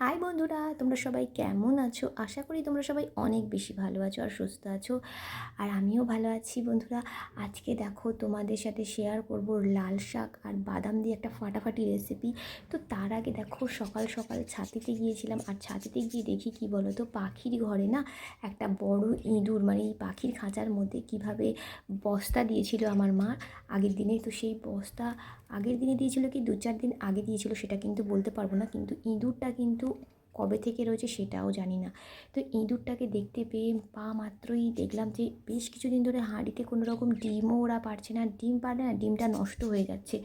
High বন্ধুরা, তোমরা সবাই কেমন আছো? আশা করি তোমরা সবাই অনেক বেশি ভালো আছো আর সুস্থ আছো। আর আমিও ভালো আছি বন্ধুরা। আজকে দেখো তোমাদের সাথে শেয়ার করব লাল শাক আর বাদাম দিয়ে একটা ফাটাফাটি রেসিপি তো তার আগে দেখো সকাল সকাল ছাতিতে গিয়েছিলাম আর ছাতিতে গিয়ে দেখি কি বলো তো পাখির ঘরে না একটা বড় ইঁদুর মানে এই পাখির খাঁচার মধ্যে কীভাবে বস্তা দিয়েছিল আমার মা আগের দিনে। তো সেই বস্তা আগের দিনে দিয়েছিল কি, দু চার দিন আগে দিয়েছিল, সেটা কিন্তু বলতে পারব না। কিন্তু ইঁদুরটা কিন্তু কবে থেকে রয়েছে সেটাও জানি না। তো ইঁদুরটাকে দেখতে পেয়ে পা মাত্রই দেখলাম যে বেশ কিছুদিন ধরে হাঁড়িতে কোনো রকম ডিমও ওরা পারছে না, ডিম পারে না ডিমটা নষ্ট হয়ে যাচ্ছে।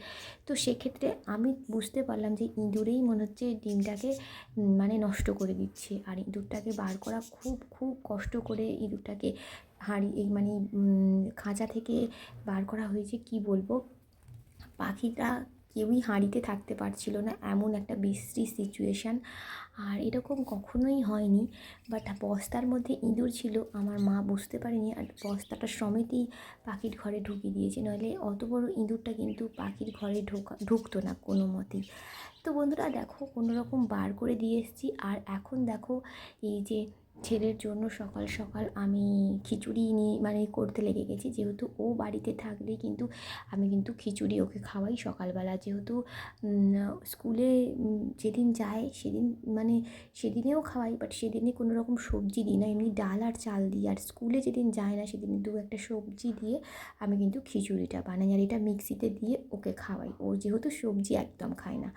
তো সেক্ষেত্রে আমি বুঝতে পারলাম যে ইঁদুরেই মনে হচ্ছে ডিমটাকে মানে নষ্ট করে দিচ্ছে। আর ইঁদুরটাকে বার করা খুব খুব কষ্ট করে ইঁদুরটাকে হাঁড়ি, এই মানে খাঁচা থেকে বার করা হয়েছে, কি বলব? পাখিটা কেউই হাঁড়িতে থাকতে পারছিল না, এমন একটা বিশ্রী সিচুয়েশান আর এরকম কখনোই হয়নি বাট বস্তার মধ্যে ইঁদুর ছিল, আমার মা বুঝতে পারেনি। আর বস্তাটা সমেতই পাখির ঘরে ঢুকিয়ে দিয়েছে, নইলে অত বড় ইঁদুরটা কিন্তু পাখির ঘরে ঢোকা, ঢুকতো না কোনো মতেই। তো বন্ধুরা, দেখো কোনো রকম বার করে দিয়ে এসেছি। আর এখন দেখো, এই যে ছেলের জন্য সকাল সকাল আমি খিচুড়ি নিয়ে মানে করতে লেগে গেছি। যেহেতু ও বাড়িতে থাকলে কিন্তু আমি কিন্তু খিচুড়ি ওকে খাওয়াই সকালবেলা। যেহেতু স্কুলে যেদিন যায় সেদিন মানে সেদিনেও খাওয়াই বাট সেদিনে কোনো রকম সবজি দিই না। এমনি ডাল আর চাল দিই। আর স্কুলে যেদিন যায় না সেদিন দু একটা সবজি দিয়ে আমি কিন্তু খিচুড়িটা বানাই। আর এটা মিক্সিতে দিয়ে ওকে খাওয়াই। ও যেহেতু সবজি একদম খায় না।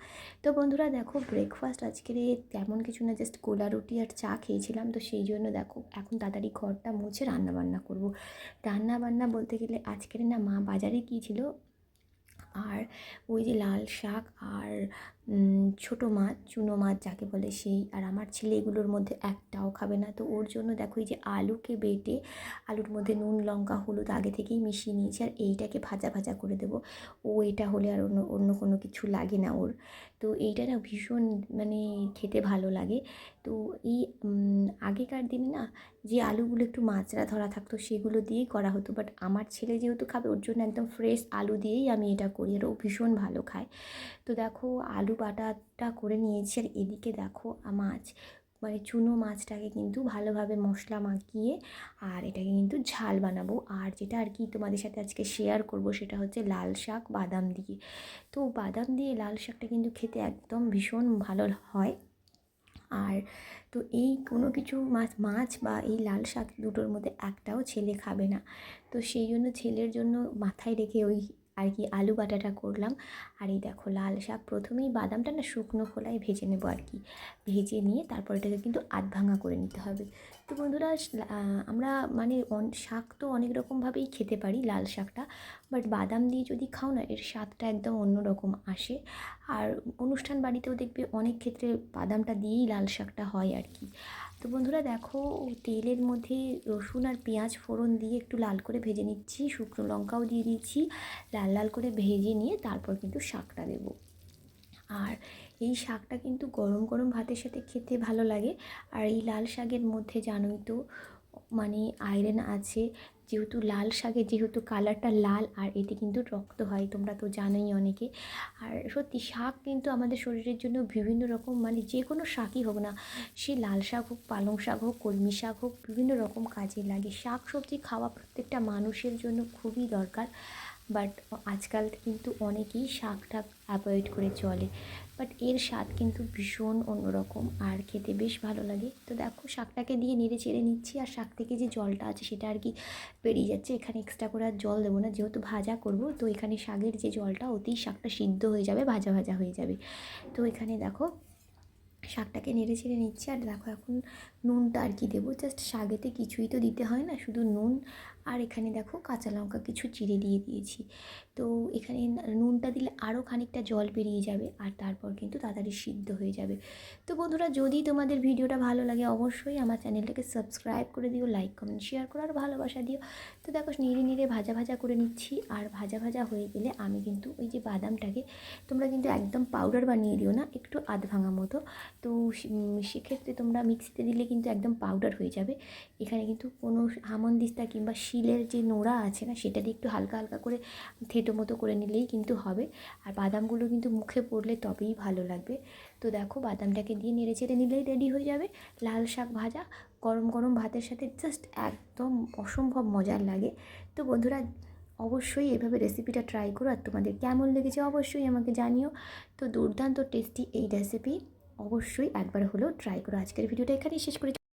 তো বন্ধুরা দেখো ব্রেকফাস্ট আজকের তেমন কিছু না। জাস্ট কোলা রুটি আর চা খেয়েছিলাম। তো সেই জন্য দেখো, এখন তাড়াতাড়ি ঘরটা মুছে রান্নাবান্না করব। রান্না বান্না বলতে গেলে আজকের না মা বাজারে গিয়েছিল, আর ওই যে লাল শাক আর ছোটো মাছ চুনো মাছ যাকে বলে সেই আর আমার ছেলে এগুলোর মধ্যে একটাও খাবে না। তো ওর জন্য দেখো এই যে আলুকে বেটে আলুর মধ্যে নুন, লঙ্কা, হলুদ আগে থেকেই মিশিয়ে নিয়েছি আর এইটাকে ভাজা ভাজা করে দেবো। ও এটা হলে আর অন্য অন্য কোনো কিছু লাগে না ওর। তো এইটা না ভীষণ মানে খেতে ভালো লাগে। তো এই আগেকার দিনে না যে আলুগুলো একটু মাছরা ধরা থাকতো সেগুলো দিয়েই করা হতো। বাট আমার ছেলে যেহেতু খাবে ওর জন্য একদম ফ্রেশ আলু দিয়েই আমি এটা করি আর ও ভীষণ ভালো খায়। তো দেখো আলু বাটাটা করে নিয়েছি আর এদিকে দেখো মাছ। মানে চুনো মাছটাকে কিন্তু ভালোভাবে মশলা মাখিয়ে আর এটাকে কিন্তু ঝাল বানাবো। আর যেটা আর কি তোমাদের সাথে আজকে শেয়ার করব সেটা হচ্ছে লাল শাক, বাদাম দিয়ে। তো বাদাম দিয়ে লাল শাকটা কিন্তু খেতে একদম ভীষণ ভালো হয়। আর তো এই কোনো কিছু মাছ মাছ বা এই লাল শাক দুটোর মধ্যে একটাও ছেলে খাবে না। তো সেই জন্য ছেলের জন্য মাথায় রেখে ওই আর কি আলু বাটাটা করলাম। আর এই দেখো লাল শাক, প্রথমেই বাদামটা না শুকনো খোলায় ভেজে নেব আর কি ভেজে নিয়ে তারপর এটাকে কিন্তু আধ ভাঙা করে নিতে হবে। তো বন্ধুরা আমরা মানে শাক তো অনেক রকমভাবেই খেতে পারি লাল শাকটা। বাট বাদাম দিয়ে যদি খাও না, এর স্বাদটা একদম অন্য রকম আসে। আর অনুষ্ঠান বাড়িতেও দেখবে অনেক ক্ষেত্রে বাদামটা দিয়েই লাল শাকটা হয় আর কি তো বন্ধুরা দেখো, তেলের মধ্যে রসুন আর পেঁয়াজ ফোড়ন দিয়ে একটু লাল করে ভেজে নিচ্ছি, শুকনো লঙ্কাও দিয়ে দিচ্ছি, লাল লাল করে ভেজে নিয়ে তারপর কিন্তু শাকটা দেবো। আর এই শাকটা কিন্তু গরম গরম ভাতের সাথে খেতে ভালো লাগে। আর এই লাল শাকের মধ্যে জানোই তো মানে আয়রন আছে, যেহেতু লাল শাকের যেহেতু কালারটা লাল আর এতে কিন্তু রক্ত হয়, তোমরা তো জানোই অনেকে। আর সত্যি শাক কিন্তু আমাদের শরীরের জন্য বিভিন্ন রকম মানে যে কোনো শাকই হোক না, সে লাল শাক হোক, পালং শাক হোক, কলমি শাক হোক, বিভিন্ন রকম কাজে লাগে। শাক সবজি খাওয়া প্রত্যেকটা মানুষের জন্য খুবই দরকার, বাট আজকাল কিন্তু অনেকেই শাক টাক অ্যাভয়েড করে চলে। বাট এর স্বাদ কিন্তু ভীষণ অন্যরকম আর খেতে বেশ ভালো লাগে। তো দেখো, শাকটাকে দিয়ে নেড়ে চেড়ে নিচ্ছি আর শাক থেকে যে জলটা আছে সেটা আর কি বেরিয়ে যাচ্ছে। এখানে এক্সট্রা করে আর জল দেবো না, যেহেতু ভাজা করব, তো এখানে শাকের যে জলটা, ওতেই শাকটা সিদ্ধ হয়ে যাবে, ভাজা ভাজা হয়ে যাবে। তো এখানে দেখো, শাকটাকে নেড়ে ছেড়ে নিচ্ছি আর দেখো, এখন নুনটা আর কি দেবো। জাস্ট শাকেতে কিছুই তো দিতে হয় না, শুধু নুন আর এখানে দেখো কাঁচা লঙ্কা কিছু চিড়ে দিয়ে দিয়েছি। তো এখানে নুনটা দিলে আরও খানিকটা জল বেরিয়ে যাবে আর তারপর কিন্তু তাড়াতাড়ি সিদ্ধ হয়ে যাবে। তো বন্ধুরা, যদি তোমাদের ভিডিওটা ভালো লাগে অবশ্যই আমার চ্যানেলটাকে সাবস্ক্রাইব করে দিও, লাইক, কমেন্ট, শেয়ার করো আর ভালোবাসা দিও। তো দেখো নিড়ে নিড়ে ভাজা ভাজা করে নিচ্ছি আর ভাজা ভাজা হয়ে গেলে আমি কিন্তু ওই যে বাদামটাকে তোমরা কিন্তু একদম পাউডার বানিয়ে দিও না, একটু আধ ভাঙা মতো। তো সেক্ষেত্রে তোমরা মিক্সিতে দিলে কিন্তু একদম পাউডার হয়ে যাবে। এখানে কিন্তু কোনো হামন্দিস্তা কিংবা শি শিলের যে নোড়া আছে না, সেটা দিয়ে একটু হালকা হালকা করে থেটো মতো করে নিলেই কিন্তু হবে। আর বাদামগুলো কিন্তু মুখে পড়লে তবেই ভালো লাগবে। তো দেখো, বাদামটাকে দিয়ে নেড়ে চেড়ে নিলেই রেডি হয়ে যাবে। লাল শাক ভাজা, গরম গরম ভাতের সাথে জাস্ট একদম অসম্ভব মজার লাগে। তো বন্ধুরা, অবশ্যই এভাবে রেসিপিটা ট্রাই করো আর তোমাদের কেমন লেগেছে অবশ্যই আমাকে জানিও। তো দুর্দান্ত টেস্টি এই রেসিপি অবশ্যই একবার হলেও ট্রাই করো। আজকের ভিডিওটা এখানেই শেষ করে।